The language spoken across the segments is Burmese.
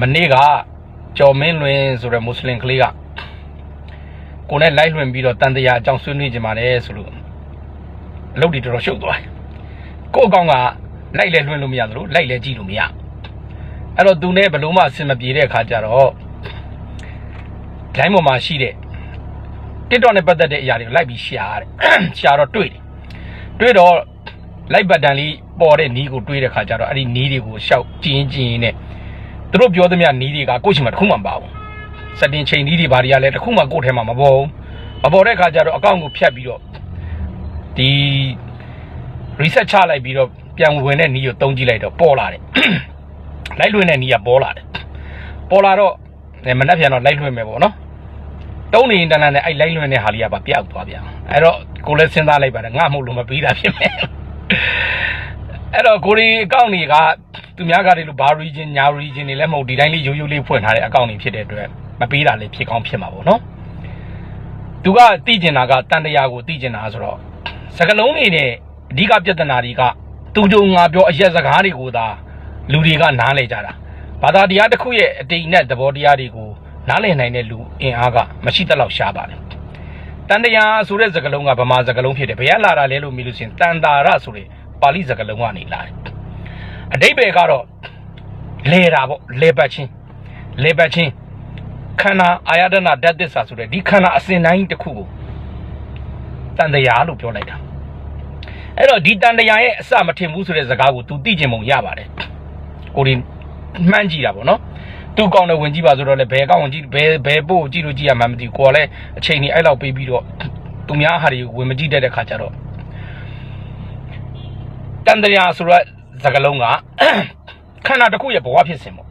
မနေ့ကကျော်မင်းလွင်ဆိုတဲ့မွတ်စလင်ကလေးကကိုနဲ့လိုက်လွင်ပြီးတော့တန်တရားအကြောင်းဆွေးနွေးကြပါတယ်ဆိုလို့အလုပ်တွေတော်တော်ရှုပ်သွားတယ်ကို့အကောင်ကလိုက်လဲလွင်လို့မရသလိုလိုက်လဲကြည့်လို့မရအဲ့တော့သူနဲ့ဘလို့မှအဆင်မပြေတဲ့အခါကျတော့လိုင်းပေါ်မှာရှိတဲ့ TikTok နဲ့ပတ်သက်တဲ့အရာတွေကိုလိုက်ပြီးရှာရတယ်ရှာတော့တွေ့တယ်တွေ့တော့လိုက်ဘတ်တန်လေးပေါ်တဲ့နီးကိုတွေးတဲ့ခါကျတော့အဲ့ဒီနီးတွေကိုရှောက်ကျင်းကျင်းနဲ့ သူတို့ပြောသမျှနီးတွေကကိုယ့်ရှိမှတစ်ခုမှမပါဘူးစတင်ချိန်နီးတွေဘာတွေကလည်းတစ်ခုမှကိုယ့်ထဲမှာမပေါ်ဘူးမပေါ်တဲ့ခါကျတော့အကောင့်ကိုဖြတ်ပြီးတော့ဒီ reset ချလိုက်ပြီးတော့ပြန်ဝင်တဲ့နီးကိုတုံးကြည့်လိုက်တော့ပေါ်လာတယ်လိုက်လွင်တဲ့နီးကပေါ်လာတယ်ပေါ်လာတော့မနှက်ပြန်တော့လိုက်လွင်မယ်ပေါ့နော်တုံးနေရင်တန်းတန်းနဲ့အဲ့လိုက်လွင်တဲ့ဟာလေးကပါပြောက်သွားပြန်အဲ့တော့ကိုလည်းစဉ်းစားလိုက်ပါတယ်ငါ့မို့လို့မပြီးတာဖြစ်မယ်အဲ့တော့ကိုရီအကောင့်တွေက သူများကတည်းကဘာ region ညာ region တွေလည်းမဟုတ်ဒီတိုင်းလေးရိုးရိုးလေးဖွင့်ထားတဲ့အကောင့်တွေဖြစ်တဲ့အတွက်မပေးတာလည်းဖြစ်ကောင်းဖြစ်မှာပေါ့နော်သူကသိကျင်တာကတန်တရားကိုသိကျင်တာဆိုတော့စကလုံးတွေနဲ့အဓိကပြဿနာတွေကသူကြုံငါပြောအရက်စကားတွေကိုသာလူတွေကနားလဲကြတာဘာသာတရားတစ်ခုရဲ့အတိတ်နဲ့သဘောတရားတွေကိုနားလည်နိုင်တဲ့လူအင်အားကမရှိတတ်လောက်ရှားပါတယ်တန်တရားဆိုတဲ့စကားလုံးကဗမာစကားလုံးဖြစ်တယ်ဘယ်ကလာတာလဲလို့မြင်လို့ရှိရင်တန်တာရဆိုတဲ့ပါဠိစကားလုံးကနေလာတယ် အတိတ်ပဲကတော့လေတာပေါ့လေပတ်ချင်းလေပတ်ချင်းခန္ဓာအာယတနာဓာတ်သစ္စာဆိုတဲ့ဒီခန္ဓာအစဉ်တိုင်းတစ်ခုကိုတန်တရားလို့ပြောလိုက်တာအဲ့တော့ဒီတန်တရားရဲ့အစမထင်ဘူးဆိုတဲ့စကားကို तू သိကျင်ပုံရပါတယ်ကိုဒီမှန်းကြည့်တာပေါ့နော်သူကောင်းတဲ့ဝင်ကြည့်ပါဆိုတော့လေဘယ်ကောင်းဝင်ကြည့်ဘယ်ဘယ်ပို့ကြည့်လို့ကြည့်ရမှမသိဘူးကိုကလည်းအချိန်ကြီးအဲ့လောက်ပေးပြီးတော့သူများဟာတွေကိုဝင်မကြည့်တတ်တဲ့ခါကျတော့တန်တရားဆိုတော့ စကလုံးကခန္ဓာတစ်ခုရဲ့ဘဝဖြစ်စဉ်ပေါ့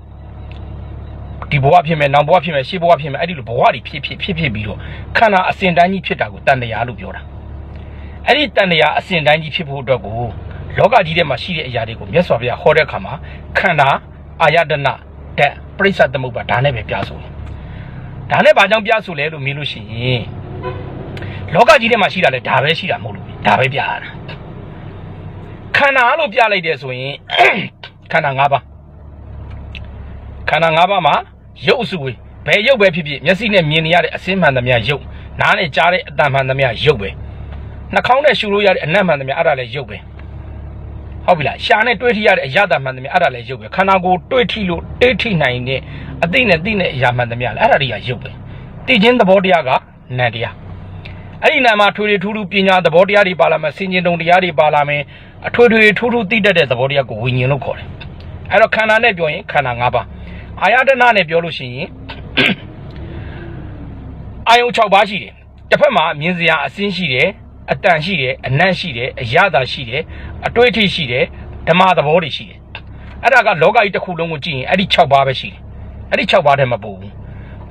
ဒီဘဝဖြစ်မယ်နောက်ဘဝဖြစ်မယ်ရှေ့ဘဝဖြစ်မယ်အဲ့ဒီလိုဘဝတွေဖြစ်ဖြစ်ဖြစ်ဖြစ်ပြီးတော့ခန္ဓာအစဉ်တိုင်းကြီးဖြစ်တာကိုတန်တရားလို့ပြောတာအဲ့ဒီတန်တရားအစဉ်တိုင်းကြီးဖြစ်ဖို့အတွက်ကိုလောကကြီးထဲမှာရှိတဲ့အရာတွေကိုမြတ်စွာဘုရားဟောတဲ့အခါမှာခန္ဓာအာယတနာဓာတ်ပရိစ္ဆသမုပ္ပါဒါနဲ့ပဲပြဆိုတယ်ဒါနဲ့ဘာကြောင့်ပြဆိုလဲလို့မေးလို့ရှိရင်လောကကြီးထဲမှာရှိတာလဲဒါပဲရှိတာမဟုတ်လို့ဒါပဲပြရတာ ခန္ဓာလို့ပြလိုက်တယ်ဆိုရင်ခန္ဓာ၅ပါးခန္ဓာ၅ပါးမှာရုပ်အစုဝေးဘယ်ရုပ်ပဲဖြစ်ဖြစ်မျက်စိနဲ့မြင်နေရတဲ့အစင်းမှန်သမျှရုပ်နားနဲ့ကြားတဲ့အတန်မှန်သမျှရုပ်ပဲနှာခေါင်းနဲ့ရှူလို့ရတဲ့အနတ်မှန်သမျှအဲ့ဒါလည်းရုပ်ပဲဟုတ်ပြီလားရှာနဲ့တွေးထိရတဲ့အရသာမှန်သမျှအဲ့ဒါလည်းရုပ်ပဲခန္ဓာကိုယ်တွေးထိလို့တွေးထိနိုင်တဲ့အသိနဲ့သိနဲ့အရာမှန်သမျှလည်းအဲ့ဒါတွေကရုပ်ပဲသိချင်းသဘောတရားကနံတရား အဲ့ဒီနာမှာထွေထွေထူးထူးပညာသဘောတရားတွေပါလာမယ်စင်ကျင်တုံတရားတွေပါလာမယ်အထွေထွေထူးထူးသိတတ်တဲ့သဘောတရားကိုဝိညာဉ်လို့ခေါ်တယ်အဲ့တော့ခန္ဓာနဲ့ပြောရင်ခန္ဓာ၅ပါးအာယတနာနဲ့ပြောလို့ရှိရင်အာယုံ6ပါးရှိတယ်တစ်ဖက်မှာမြင်စရာအစင်းရှိတယ်အတန်ရှိတယ်အနံ့ရှိတယ်အရသာရှိတယ်အတွေ့အထိရှိတယ်ဓမ္မသဘောတွေရှိတယ်အဲ့ဒါကလောကကြီးတစ်ခုလုံးကိုကြည့်ရင်အဲ့ဒီ6ပါးပဲရှိတယ်အဲ့ဒီ6ပါးတည်းမပူဘူး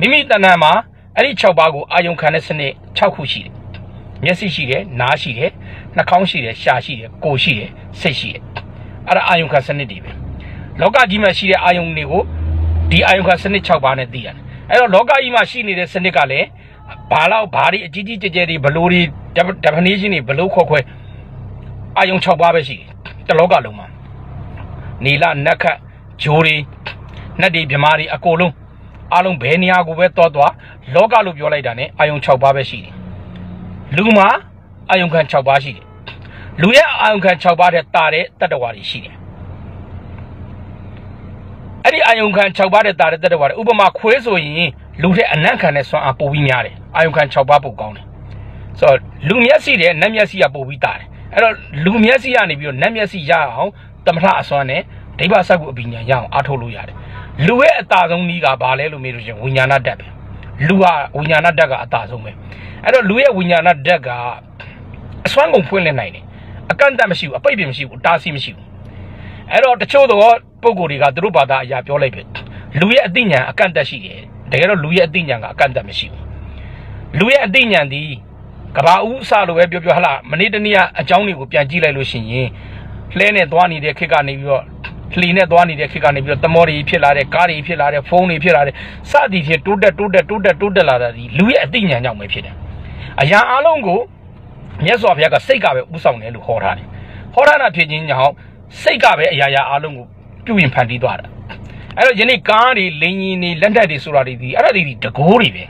မိမိတဏ္ဍာမှာ အဲ့ဒီ6ပါးကိုအာယုံခံတဲ့စနစ်6ခုရှိတယ်မျက်စိရှိတယ်နားရှိတယ်နှာခေါင်းရှိတယ်ရှားရှိတယ်ကိုယ်ရှိတယ်စိတ်ရှိတယ်အဲ့ဒါအာယုံခံစနစ်တွေပဲလောကကြီးမှာရှိတဲ့အာယုံတွေကိုဒီအာယုံခံစနစ်6ပါးနဲ့သိရတယ်အဲ့တော့လောကကြီးမှာရှိနေတဲ့စနစ်ကလည်းဘာလောက်ဘာတွေအကြီးကြီးကျယ်ကျယ်တွေဘလို့တွေ definition တွေဘလို့ခေါ်ခွဲအာယုံ6ပါးပဲရှိတယ်တလောကလုံးမှာနီလနက္ခတ်ဂျိုးတွေနတ်တွေမြမာတွေအကုန်လုံး အလုံးဘယ်နေရာကိုပဲတောသွားလောကလို့ပြောလိုက်တာ ਨੇ အာယုံ6ပါးပဲရှိတယ်လူမှာအာယုံခံ6ပါးရှိတယ်လူရဲ့အာယုံခံ6ပါးတဲ့တာတဲ့တတ္တဝါတွေရှိတယ်အဲ့ဒီအာယုံခံ6ပါးတဲ့တာတဲ့တတ္တဝါတွေဥပမာခွေးဆိုရင်လူတဲ့အနံ့ခံတဲ့စွမ်းအားပိုပြီးများတယ်အာယုံခံ6ပါးပိုကောင်းတယ်ဆိုတော့လူမျက်စိတဲ့နတ်မျက်စိကပိုပြီးတာတယ်အဲ့တော့လူမျက်စိကနေပြီးတော့နတ်မျက်စိရအောင်တမထအစွမ်းနဲ့ဒိဗ္ဗစကုအပညာရအောင်အားထုတ်လို့ရတယ် လူရဲ့အတာဆုံးနည်းကဘာလဲလို့မေးလို့ရှင်ဝိညာဏဓာတ်ပဲလူကဝိညာဏဓာတ်ကအတာဆုံးပဲအဲ့တော့လူရဲ့ဝိညာဏဓာတ်ကအစွမ်းကုန်ဖွင့်လင်းနိုင်တယ်အကန့်အသတ်မရှိဘူးအပိတ်ပင်မရှိဘူးအတားဆီးမရှိဘူးအဲ့တော့တချို့သောပုံကိုယ်တွေကသူတို့ဘာသာအရာပြောလိုက်ပဲလူရဲ့အသိဉာဏ်အကန့်အသတ်ရှိတယ်တကယ်တော့လူရဲ့အသိဉာဏ်ကအကန့်အသတ်မရှိဘူးလူရဲ့အသိဉာဏ်ဒီကဘာဦးအစလိုပဲပြောပြောဟလာမနေ့တနေ့ကအကြောင်းတွေကိုပြန်ကြည့်လိုက်လို့ရှိရင်လှဲနဲ့သွားနေတဲ့ခေတ်ကနေပြီးတော့ လှီနဲ့သွားနေတဲ့ခေတ်ကနေပြီးတော့တမောတွေဖြစ်လာတဲ့ကားတွေဖြစ်လာတဲ့ဖုန်းတွေဖြစ်လာတဲ့စသည်ဖြင့်တိုးတက်တိုးတက်တိုးတက်တိုးတက်လာတာဒီလူရဲ့အသိဉာဏ်ကြောင့်ပဲဖြစ်တယ်အရာအလုံးကိုမြတ်စွာဘုရားကစိတ်ကပဲဥဆောင်တယ်လို့ဟောထားတယ်ဟောထားတာဖြစ်ခြင်းကြောင့်စိတ်ကပဲအရာရာအလုံးကိုပြုရင်ဖန်တီးသွားတာအဲ့တော့ယနေ့ကားတွေလင်းရင်တွေလက်နက်တွေဆိုတာတွေဒီအဲ့ဒါတွေဒီတကိုးတွေပဲ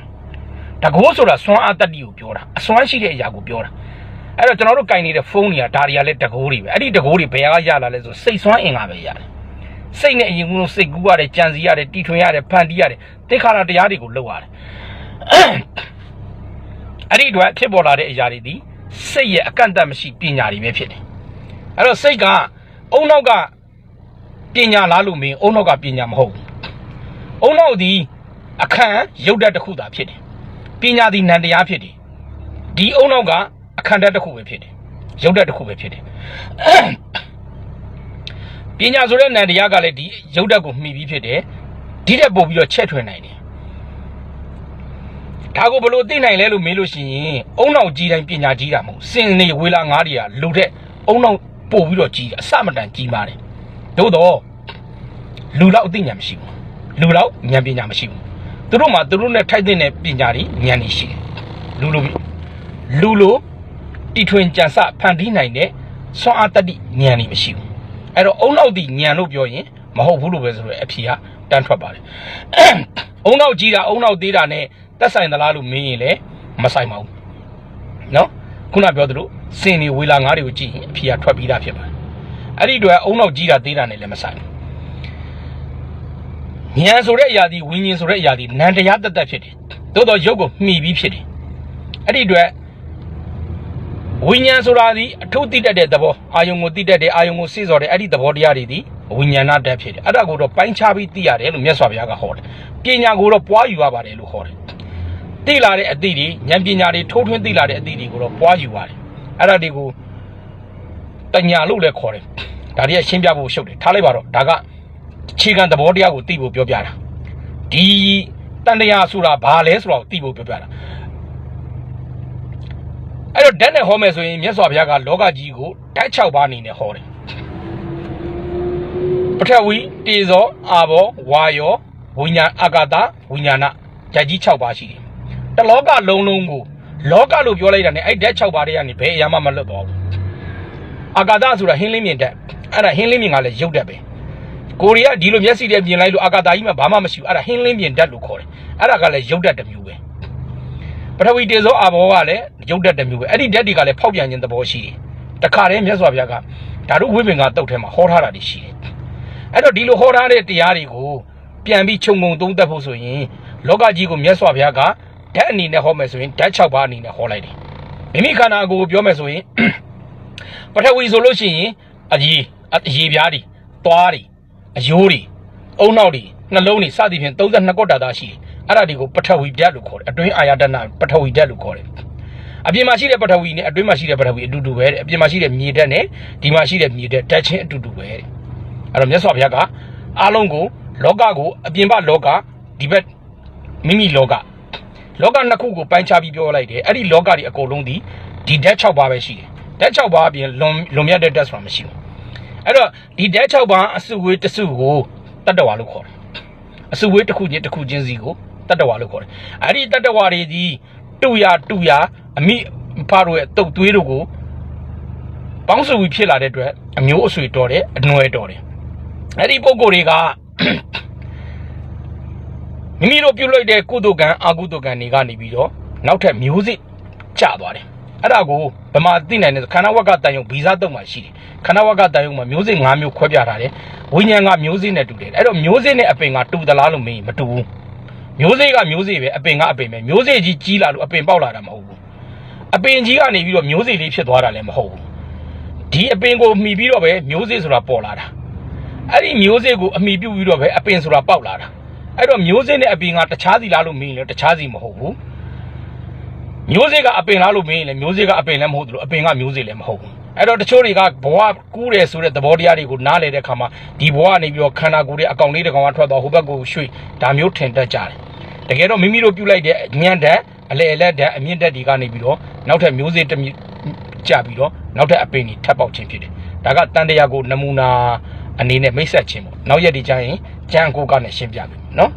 တကိုးဆိုတာစွမ်းအားတတ္တိကိုပြောတာအစွမ်းရှိတဲ့အရာကိုပြောတာ အဲ့တော့ကျွန်တော်တို့ကင်နေတဲ့ဖုန်းတွေကဒါတွေကလည်းတကိုးတွေပဲအဲ့ဒီတကိုးတွေဘယ်ကရလာလဲဆိုစိတ်စွမ်းအင်ကပဲရတယ်စိတ်နဲ့အရင်ကစိတ်ကူးရတယ်ကြံစည်ရတယ်တီထွင်ရတယ်ဖန်တီးရတယ်သိခါရတရားတွေကိုလုပ်ရတယ်အဲ့ဒီအတွက်ဖြစ်ပေါ်လာတဲ့အရာတွေဒီစိတ်ရဲ့အကန့်အသတ်မရှိပညာတွေပဲဖြစ်တယ်အဲ့တော့စိတ်ကအုံနောက်ကပညာလားလို့မင်းအုံနောက်ကပညာမဟုတ်ဘူးအုံနောက်ဒီအခန့်ရုပ်တတ်တစ်ခုသာဖြစ်တယ်ပညာဒီနံတရားဖြစ်တယ်ဒီအုံနောက်က အခန့်တတ်တစ်ခုပဲဖြစ်တယ်ရုပ်တတ်တစ်ခုပဲဖြစ်တယ်ပညာဆိုတဲ့နံတရားကလည်းဒီရုပ်တတ်ကိုမှီပြီးဖြစ်တယ်ဒီတက်ပို့ပြီးတော့ချက်ထွင်နိုင်တယ်ဒါကိုဘလို့သိနိုင်လဲလို့မေးလို့ရှိရင်အုံနောက်ကြီးတိုင်းပညာကြီးတာမဟုတ်စင်နေဝေလာငါးတွေကလူတဲ့အုံနောက်ပို့ပြီးတော့ကြီးတယ်အစမတန်ကြီးပါတယ်သို့တော့လူလောက်အသိဉာဏ်မရှိဘူးလူလောက်ဉာဏ်ပညာမရှိဘူးသူတို့မှာသူတို့နဲ့ထိုက်တဲ့ပညာတွေဉာဏ်တွေရှိတယ်လူလိုလူလို တီထွင်ကြံစဖန်တီးနိုင်တဲ့စွမ်းအားတတ္တိဉာဏ်นี่မရှိဘူးအဲ့တော့အုံနောက်ဒီဉာဏ်လို့ပြောရင်မဟုတ်ဘူးလို့ပဲဆိုရယ်အဖြေကတန်းထွက်ပါတယ်အုံနောက်ကြီးတာအုံနောက်သေးတာနဲ့တက်ဆိုင်သလားလို့မင်းရင်လည်းမဆိုင်ပါဘူးနော်ခုနပြောသလိုစင်တွေဝေလာငါးတွေကိုကြည့်ရင်အဖြေကထွက်ပြီးသားဖြစ်ပါတယ်အဲ့ဒီတော့အုံနောက်ကြီးတာသေးတာနဲ့လည်းမဆိုင်ဘူးဉာဏ်ဆိုတဲ့အရာဒီဝိညာဉ်ဆိုတဲ့အရာဒီနံတရားတက်တက်ဖြစ်တယ်သို့တော့ရုပ်ကိုမှီပြီးဖြစ်တယ်အဲ့ဒီအတွက် ဝိညာဉ်ဆိုတာဒီအထုသိတတ်တဲ့သဘောအာယုံကိုသိတတ်တဲ့အာယုံကိုစိစော်တဲ့အဲ့ဒီသဘောတရားတွေဒီဝိညာဏတတ်ဖြစ်တယ်အဲ့ဒါကိုတော့ပိုင်းခြားပြီးသိရတယ်လို့မြတ်စွာဘုရားကဟောတယ်ပညာကိုတော့ပွားယူရပါတယ်လို့ဟောတယ်သိလာတဲ့အသည့်တွေဉာဏ်ပညာတွေထိုးထွင်းသိလာတဲ့အသည့်တွေကိုတော့ပွားယူရတယ်အဲ့ဒါတွေကိုတညာလို့လည်းခေါ်တယ်ဒါတွေကရှင်းပြဖို့ရှုပ်တယ်ထားလိုက်ပါတော့ဒါကအခြေခံသဘောတရားကိုသိဖို့ပြောပြတာဒီတန်တရားဆိုတာဘာလဲဆိုတော့သိဖို့ပြောပြတာ အဲ့တော့ဓာတ်နဲ့ဟောမယ်ဆိုရင်မြတ်စွာဘုရားကလောကကြီးကိုဓာတ်6ပါးအနေနဲ့ဟောတယ်ပထဝီတေဇောအာဘောဝါယောဝိညာအာကာသဝိညာဏဓာတ်ကြီး6ပါးရှိတယ်တလောကလုံးလုံးကိုလောကလို့ပြောလိုက်တာ ਨੇ အဲ့ဓာတ်6ပါးတွေကနေဘယ်အရာမှမလွတ်သွားဘူးအာကာသဆိုတာဟင်းလင်းမြင်ဓာတ်အဲ့ဒါဟင်းလင်းမြင်ကလည်းရုပ်ဓာတ်ပဲကိုရီးယားဒီလိုမျက်စိနဲ့မြင်လိုက်လို့အာကာသကြီးမှာဘာမှမရှိဘူးအဲ့ဒါဟင်းလင်းမြင်ဓာတ်လို့ခေါ်တယ်အဲ့ဒါကလည်းရုပ်ဓာတ်တစ်မျိုးပဲ ပထဝီတေဇောအာဘောကလည်းရုပ်ဓာတ်တစ်မျိုးပဲအဲ့ဒီဓာတ်တွေကလည်းဖောက်ပြန်ခြင်းသဘောရှိတယ်တခါတည်းမြတ်စွာဘုရားကဓာတုဝိပင်ကတုတ်ထဲမှာဟောထားတာတွေရှိတယ်အဲ့တော့ဒီလိုဟောထားတဲ့တရားတွေကိုပြန်ပြီးခြုံငုံသုံးသပ်ဖို့ဆိုရင်လောကကြီးကိုမြတ်စွာဘုရားကဓာတ်အနေနဲ့ဟောမယ်ဆိုရင်ဓာတ်6ပါးအနေနဲ့ဟောလိုက်တယ်မိမိခန္ဓာကိုယ်ပြောမယ်ဆိုရင်ပထဝီဆိုလို့ရှိရင်အကြီးအရေးပြားတွေသွားတွေအယိုးတွေအုံနောက်တွေနှလုံးတွေစသည်ဖြင့်32ကောတာသားရှိတယ် အဲ့ဒါတွေကိုပထဝီဓာတ်လို့ခေါ်တယ်အတွင်းအာယတနာပထဝီဓာတ်လို့ခေါ်တယ်အပြင်မှာရှိတဲ့ပထဝီနဲ့အတွင်းမှာရှိတဲ့ပထဝီအတူတူပဲတဲ့အပြင်မှာရှိတဲ့မြေဓာတ်နဲ့ဒီမှာရှိတဲ့မြေဓာတ်ဓာတ်ချင်းအတူတူပဲတဲ့အဲ့တော့မြတ်စွာဘုရားကအားလုံးကိုလောကကိုအပြင်ဘလောကဒီဘက်မိမိလောကလောကနှစ်ခုကိုပိုင်းခြားပြီးပြောလိုက်တယ်အဲ့ဒီလောကတွေအကုန်လုံးဒီဒီဓာတ်6ပါးပဲရှိတယ်ဓာတ်6ပါးအပြင်လွန်လွန်မြတ်တဲ့ဓာတ်ဆိုတာမရှိဘူးအဲ့တော့ဒီဓာတ်6ပါးအစုဝေးတစုကိုတတ္တဝါလို့ခေါ်တယ်အစုဝေးတစ်ခုချင်းတစ်ခုချင်းစီကို တတ္တဝါလို့ခေါ်တယ်အဲ့ဒီတတ္တဝါတွေဒီတူရတူရအမိဖားတို့ရဲ့တုတ်သွေးတို့ကိုပေါင်းစုပြီးဖြစ်လာတဲ့အတွက်အမျိုးအဆွေတော်တယ်အနွယ်တော်တယ်အဲ့ဒီပုံကိုယ်တွေကမိမိတို့ပြုတ်လိုက်တဲ့ကုသိုလ်ကံအကုသိုလ်ကံတွေကနေပြီးတော့နောက်ထပ်မျိုးစစ်ကျသွားတယ်အဲ့ဒါကိုဗမာသိနိုင်တဲ့ခန္ဓာဝက်ကတန်ယုံဗီဇတုံမှာရှိတယ်ခန္ဓာဝက်ကတန်ယုံမှာမျိုးစစ်၅မျိုးခွဲပြထားတယ်ဝိညာဉ်ကမျိုးစစ်နဲ့တူတယ်အဲ့တော့မျိုးစစ်နဲ့အပင်ကတူသလားလို့မေးရင်မတူဘူး မျိုးစေ့ကမျိုးစေ့ပဲအပင်ကအပင်ပဲမျိုးစေ့ကြီးကြီးလာလို့အပင်ပေါက်လာတာမဟုတ်ဘူးအပင်ကြီးကနေပြီးတော့မျိုးစေ့လေးဖြစ်သွားတာလည်းမဟုတ်ဘူးဒီအပင်ကိုမှီပြီးတော့ပဲမျိုးစေ့ဆိုတာပေါ်လာတာအဲ့ဒီမျိုးစေ့ကိုအမှီပြုတ်ပြီးတော့ပဲအပင်ဆိုတာပေါက်လာတာအဲ့တော့မျိုးစေ့နဲ့အပင်ကတခြားစီလားလို့မေးရင်လည်းတခြားစီမဟုတ်ဘူးမျိုးစေ့ကအပင်လားလို့မေးရင်လည်းမျိုးစေ့ကအပင်လည်းမဟုတ်ဘူးလို့အပင်ကမျိုးစေ့လည်းမဟုတ်ဘူး အဲ့တော့တချို့တွေကဘဝကူးတယ်ဆိုတဲ့သဘောတရားတွေကိုနားလည်တဲ့အခါမှာဒီဘဝကနေပြီးတော့ခန္ဓာကိုယ်ရဲ့အကောင်လေးတစ်ကောင်ကထွက်သွားဟိုဘက်ကိုရွှေ့ဒါမျိုးထင်တတ်ကြတယ်တကယ်တော့မိမိတို့ပြုတ်လိုက်တဲ့ညံ့တဲ့အလေအလက်တဲ့အမြင့်တက်တွေကနေပြီးတော့နောက်ထပ်မျိုးစေ့တစ်မျိုးကြပြီးတော့နောက်ထပ်အပင်တွေထပ်ပေါက်ခြင်းဖြစ်တယ်ဒါကတန်တရားကိုနမူနာအနေနဲ့မိတ်ဆက်ခြင်းပေါ့နောက်ရက်ဒီကျရင်ကြံကိုကနဲ့ရှင်းပြပြီနော်